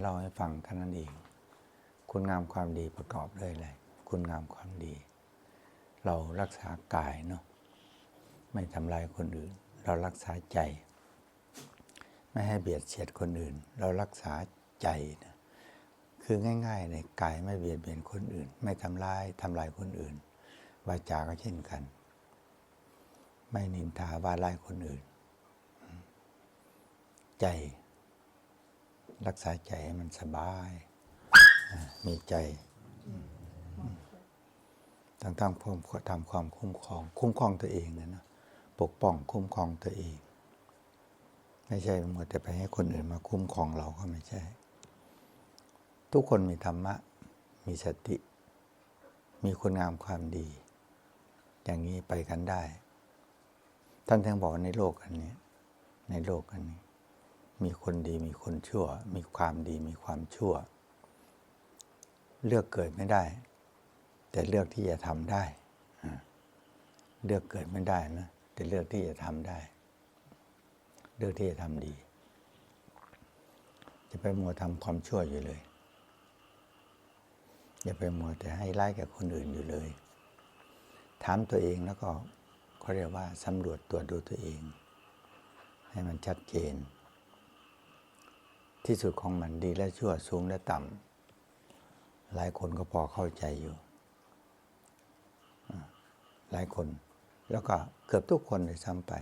เล่าให้ฟังเท่นั้นเอง คุณงามความดีประกอบด้วยอะไรคุณงามความดี เรารักษากายเนาะไม่ทำลายคนอื่น เรารักษาใจ ไม่ให้เบียดเสียดคนอื่น เรารักษาใจนะคือง่ายๆในกายไม่เบียดเบียนคนอื่น ไม่ทำลายทำลายคนอื่นวาจาก็เช่นกัน ไม่นินทาว่าร้ายคนอื่น ใจ รักษาใจให้มันสบาย มีใจต้องทำความทำความคุ้มครอง คุ้มครองตัวเองนะนะ ปกป้องคุ้มครองตัวเอง ไม่ใช่หมดแต่ไปให้คนอื่นมาคุ้มครองเราก็ไม่ใช่ ทุกคนมีธรรมะ มีสติ มีคุณงามความดี อย่างนี้ไปกันได้ ท่านทั้งบอกในโลกอันนี้ ในโลกอันนี้ มีคนดีมีคนชั่ว มีความดีมีความชั่ว เลือกเกิดไม่ได้ แต่เลือกที่จะทำได้ เลือกเกิดไม่ได้นะแต่เลือกที่จะทำได้ เลือกที่จะทำดี จะไปมัวทำความชั่วอยู่เลยอย่าไปมัวแต่ให้ร้ายกับคนอื่นอยู่เลย ถามตัวเองแล้วก็เขาเรียกว่าสำรวจตรวจดูตัวเอง ให้มันชัดเจน ที่สุดของมันดีและชั่วสูงและต่ำหลายคนก็พอเข้าใจอยู่ หลายคน แล้วก็เกือบทุกคนเลยซ้ำไป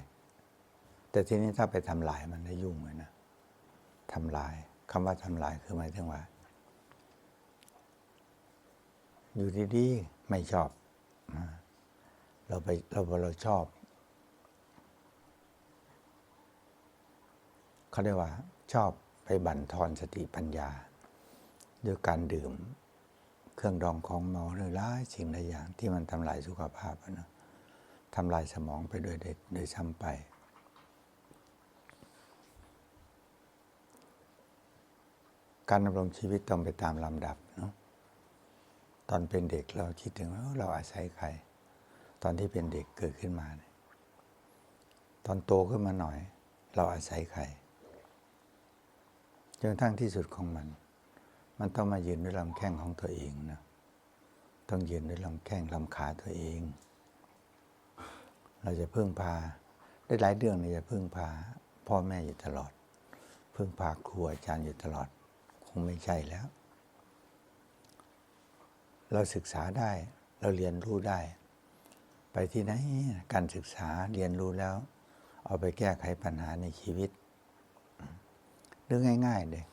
แต่ทีนี้ถ้าไปทำลายมันได้ยุ่งเลยนะทำลายคำว่าทำลายคือหมายถึงว่า อยู่ดีๆไม่ชอบ เราไปเราเราชอบเขาเรียกว่าชอบ ไปบั่นทอนสติปัญญา ด้วยการดื่ม เครื่องดองของเมาหรือหลายสิ่งหลายอย่างที่มันทำลายสุขภาพนะทำลายสมองไปโดยโดยโดยซ้ำไป การดำรงชีวิตต้องไปตามลำดับเนาะตอนเป็นเด็กเราคิดถึงว่าเราอาศัยใคร ตอนที่เป็นเด็กเกิดขึ้นมา ตอนโตขึ้นมาหน่อย เราอาศัยใคร จนทั่งที่สุดของมัน มันต้องมายืนด้วยลำแข้งของตัวเองนะต้องยืนด้วยลำแข้งลำขาตัวเอง เราจะพึ่งพาได้หลายเรื่องเนี่ยจะพึ่งพาพ่อแม่อยู่ตลอด พึ่งพาครูอาจารย์อยู่ตลอด คงไม่ใช่แล้ว เราศึกษาได้เราเรียนรู้ได้ ไปที่ไหนการศึกษาเรียนรู้แล้ว เอาไปแก้ไขปัญหาในชีวิต เรื่องง่ายๆเลย